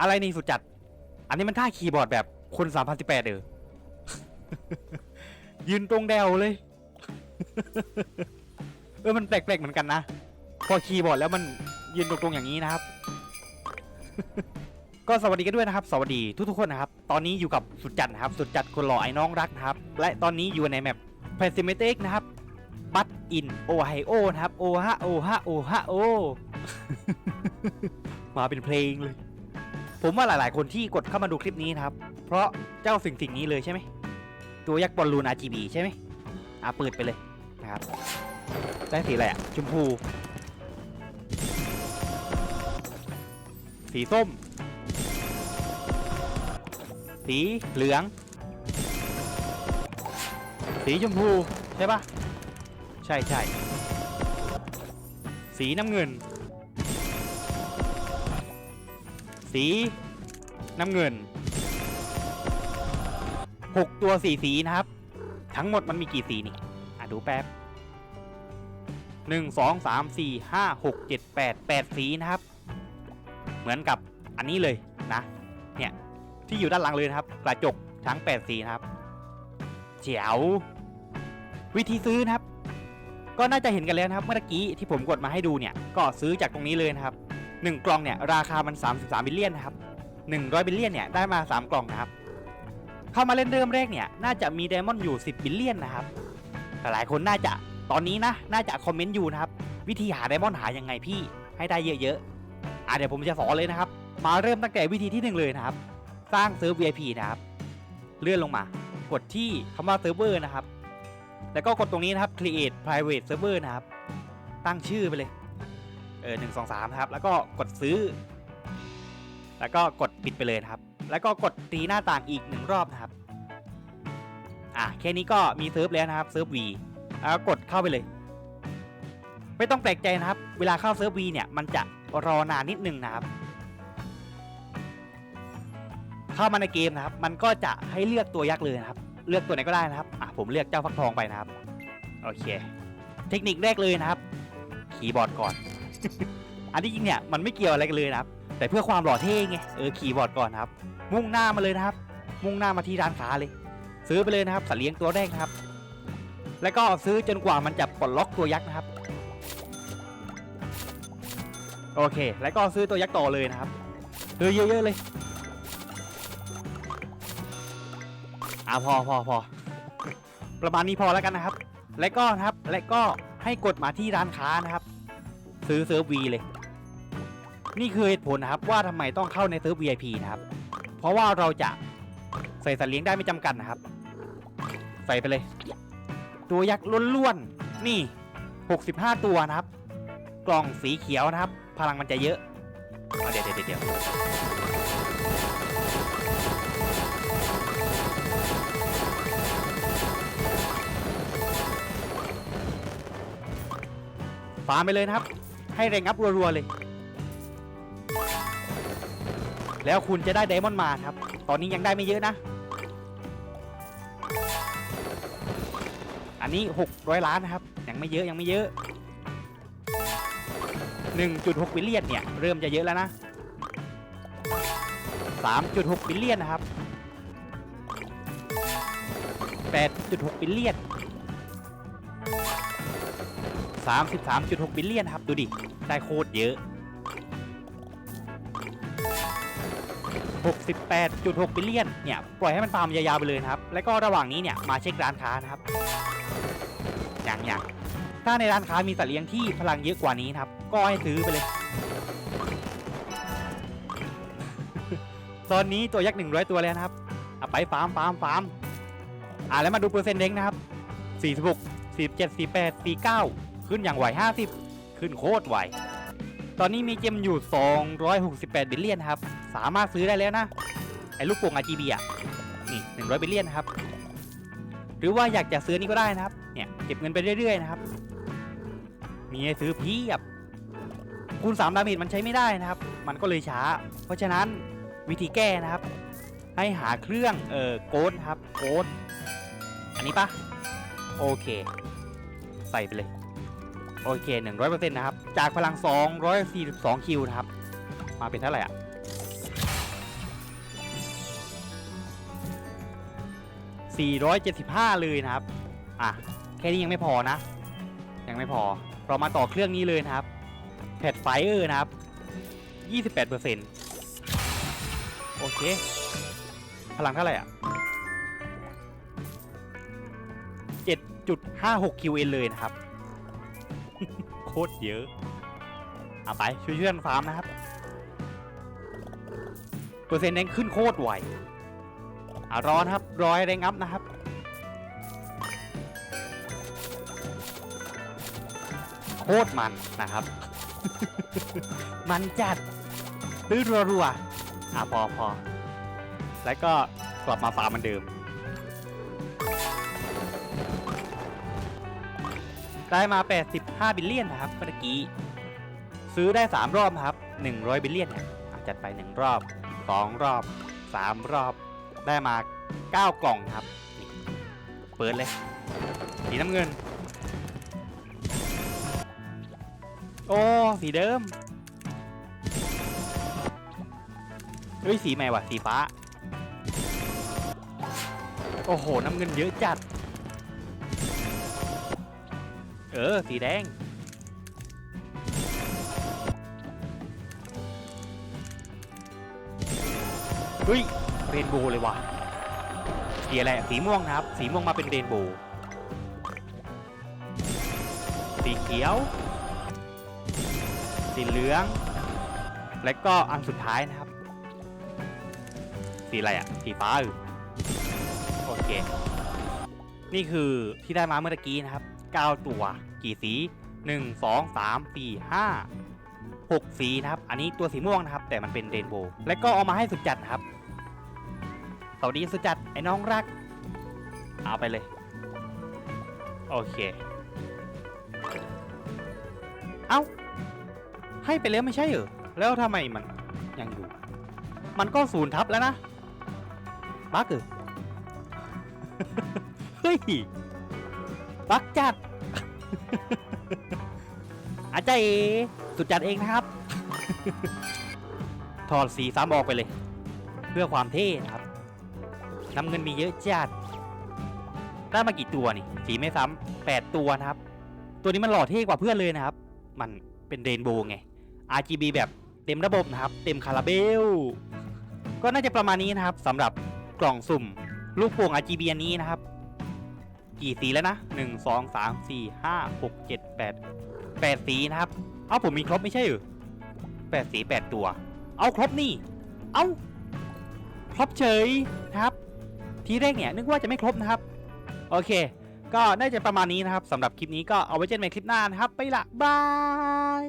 อะไรนี่สุดจัด อันนี้มันท่าคีย์บอร์ดแบบคน3018เออยืนตรงแดวเลย เออมันแปลกๆเหมือนกันนะ พอคีย์บอร์ดแล้วมันยืนตรงๆอย่างนี้นะครับ ก็สวัสดีกันด้วยนะครับ สวัสดีทุกๆคนนะครับ ตอนนี้อยู่กับสุดจัดนะครับ สุดจัดคนหล่อไอ้น้องรักนะครับ และตอนนี้อยู่ในแมป p e s s i m e t i c นะครับบัตอินโอไฮโอนะครับ โอฮะโอฮะโอฮะโอมาเป็นเพลงเลย ผมว่าหลาย ๆ คนที่กดเข้ามาดูคลิปนี้นะครับ เพราะเจ้าสิ่งสิ่งนี้เลยใช่ไหม ตัวยักษ์บอลลูน RGB ใช่ไหมอะเปิดไปเลยนะครับ ได้สีอะไรอะ ชมพู สีส้ม สีเหลือง สีชมพู ใช่ปะใช่ใช่ สีน้ำเงิน สีน้ำเงินหกตัวสีสีนะครับ ทั้งหมดมันมีกี่สีนี่ อะดูแป๊บหนึ่งสองสามสี่ห้าหกเจ็ดแปดแปดสีนะครับ เหมือนกับอันนี้เลยนะ เนี่ย ที่อยู่ด้านหลังเลยนะครับ กระจกทั้งแปดสีนะครับเจ๋ววิธีซื้อนะครับ ก็น่าจะเห็นกันแล้วนะครับ เมื่อกี้ที่ผมกดมาให้ดูเนี่ย ก็ซื้อจากตรงนี้เลยนะครับ 1 กล่องเนี่ยราคามัน 33บิลเลียนนะครับ100บิลเลียนเนี่ยได้มา 3 กล่องนะครับ เข้ามาเล่นเริ่มแรกเนี่ยน่าจะมีไดมอนด์อยู่ 10บิลเลียนนะครับแต่หลายคนน่าจะตอนนี้นะน่าจะคอมเมนต์อยู่นะครับวิธีหาไดมอนด์หายังไงพี่ให้ได้เยอะๆอะเดี๋ยวผมจะสอนเลยนะครับ มาเริ่มตั้งแต่วิธีที่หนึ่งเลยนะครับ สร้างเซิร์ฟ VIP นะครับเลื่อนลงมากดที่คำว่าเซิร์ฟเวอร์นะครับ แล้วก็กดตรงนี้นะครับ create private server นะครับ ตั้งชื่อไปเลย เออหนึ่งสองสามครับ แล้วก็กดซื้อ แล้วก็กดปิดไปเลยนะครับ แล้วก็กดตีหน้าต่างอีกหนึ่งรอบนะครับ อะแค่นี้ก็มีเซิร์ฟแล้วนะครับเซิร์ฟ V แล้วกดเข้าไปเลย ไม่ต้องแปลกใจนะครับ เวลาเข้าเซิร์ฟ V เนี่ยมันจะรอนานนิดนึงนะครับ เข้ามาในเกมนะครับ มันก็จะให้เลือกตัวยักษ์เลยนะครับ เลือกตัวไหนก็ได้นะครับอะผมเลือกเจ้าฟักทองไปนะครับ โอเค เทคนิคแรกเลยนะครับ คีย์บอร์ดก่อน อันที่จริงเนี่ยมันไม่เกี่ยวอะไรกันเลยนะครับ แต่เพื่อความหล่อเท่ไงเออคีย์บอร์ดก่อนนะครับ มุ่งหน้ามาเลยนะครับ มุ่งหน้ามาที่ร้านค้าเลย ซื้อไปเลยนะครับสัตว์เลี้ยงตัวแรกนะครับ แล้วก็ซื้อจนกว่ามันจะปลดล็อกตัวยักษ์นะครับ โอเค แล้วก็ซื้อตัวยักษ์ต่อเลยนะครับซื้อเยอะๆเลยอะพอพอพอประมาณนี้พอแล้วกันนะครับ และก็นะครับและก็ให้กดมาที่ร้านค้านะครับ ซื้อเซิร์ฟวีเลย นี่คือเหตุผลนะครับว่าทำไมต้องเข้าในเซิร์ฟ VIP นะครับ เพราะว่าเราจะใส่สัตว์เลี้ยงได้ไม่จำกัดนะครับ ใส่ไปเลย ตัวยักษ์ล้วนๆนี่ 65 ตัวนะครับ กล่องสีเขียวนะครับ พลังมันจะเยอะเอาเดี๋ยวเดี๋ยวเดี๋ยวฟาร์มไปเลยนะครับ ให้แรงอัพรัวๆเลย แล้วคุณจะได้ไดมอนด์มาครับ ตอนนี้ยังได้ไม่เยอะนะ อันนี้ 600 ล้านนะครับ ยังไม่เยอะยังไม่เยอะ 1.6บิลเลียนเนี่ย เริ่มจะเยอะแล้วนะ 3.6บิลเลียนนะครับ 8.6บิลเลียน 33.6 บิลเลียนครับ ดูดิ ได้โคตรเยอะ 68.6 บิลเลียน เนี่ย ปล่อยให้มันฟาร์มยาวๆไปเลยครับ แล้วก็ระหว่างนี้เนี่ย มาเช็คร้านค้านะครับ อย่างอย่างถ้าในร้านค้ามีสัตว์เลี้ยงที่พลังเยอะกว่านี้ครับ ก็ให้ซื้อไปเลย ตอนนี้ตัวยักษ์ 100 ตัวแล้วนะครับเอาไปฟาร์มฟาร์มฟาร์มอ่าแล้วมาดูเปอร์เซ็นต์เด้งนะครับ 46 47 48 49 ขึ้นอย่างไว50 ขึ้นโคตรไว ตอนนี้มีเจมอยู่ 268 บิลเลียนครับ สามารถซื้อได้แล้วนะ ไอ้ลูกโป่ง RGB อะ นี่ 100 บิลเลียนนะครับ หรือว่าอยากจะซื้อนี่ก็ได้นะครับ เนี่ยเก็บเงินไปเรื่อยๆนะครับ มีให้ซื้อเพียบคูณ3ดาเมจมันใช้ไม่ได้นะครับ มันก็เลยช้า เพราะฉะนั้นวิธีแก้นะครับ ให้หาเครื่องเอ่อโกดครับโกดอันนี้ปะโอเค ใส่ไปเลย โอเค 100%นะครับ จากพลัง 242 คิวนะครับ มาเป็นเท่าไหร่อ่ร้อยเจ็ดสิบห้าเลยนะครับ อะ แค่นี้ยังไม่พอนะ ยังไม่พอ เรามาต่อเครื่องนี้เลยนะครับ แพดไฟเออร์นะครับยี่สิบแปดเปอร์เซ็นต์โอเค พลังเท่าไหร่อะเจ็ดจุดห้าหกคิวเอ็นเลยนะครับ ตรเยอะเอาไปช่วยเชื่อนฟาร์มนะครับ เปอร์เซ็นต์แดงขึ้นโคตรไวอะรอนครับรอให้แรงอัพนะครับโคตรมันนะครับ มันจัดตื้อรัวๆอะพอพอแล้วก็กลับมาฟาร์มเหมือนเดิม ได้มา 85 บิลเลียนนะครับเมื่อกี้ ซื้อได้ 3 รอบครับ 100 บิลเลียนเนี่ยอะจัดไป 1 รอบ 2 รอบ 3 รอบ ได้มา 9 กล่องครับ เปิดเลยสีน้ำเงิน โอ้สีเดิมเฮ้ยสีใหม่ว่ะสีฟ้า โอ้โห น้ำเงินเยอะจัด เออ สีแดง เฮ้ย เรนโบว์เลยว่ะสีอะไรสีม่วงครับ สีม่วงมาเป็นเรนโบว์ สีเขียว สีเหลือง และก็อันสุดท้ายนะครับ สีอะไรอะสีฟ้าเออโอเค นี่คือที่ได้มาเมื่อกี้นะครับ 9 ตัว กี่สี 1 2 3 4 5 6 สีนะครับ อันนี้ตัวสีม่วงนะครับ แต่มันเป็นเรนโบว์และก็เอามาให้สุดจัดนะครับ สวัสดีสุดจัดไอ้น้องรัก เอาไปเลย โอเค เอ้า ให้ไปแล้วไม่ใช่เหรอ แล้วทำไมมันยังอยู่ มันก็ศูนย์ทับแล้วนะบักเหรอเฮ้ยบักจัด อาจารย์สุดจัดเองนะครับ ถอดสีซ้ำออกไปเลย เพื่อความเท่นะครับ น้ำเงินมีเยอะจัดได้มากี่ตัวนี่ สีไม่ซ้ำแปดตัวนะครับ ตัวนี้มันหล่อเท่กว่าเพื่อนเลยนะครับ มันเป็นเรนโบว์ไง RGB แบบเต็มระบบนะครับ เต็มคาราเบล ก็น่าจะประมาณนี้นะครับสำหรับกล่องสุ่ม ลูกโป่ง RGB อันนี้นะครับ กี่สีแล้วนะ1 2 3 4 5 6 7 8 8สีนะครับ เอ้าผมมีครบไม่ใช่หรือ8สี8ตัว เอาครบนี่ เอ้าครบเฉยนะครับ ทีแรกเนี่ยนึกว่าจะไม่ครบนะครับ โอเค ก็น่าจะประมาณนี้นะครับสำหรับคลิปนี้ก็เอาไว้เจอกันใหม่คลิปหน้านะครับ ไปละบาย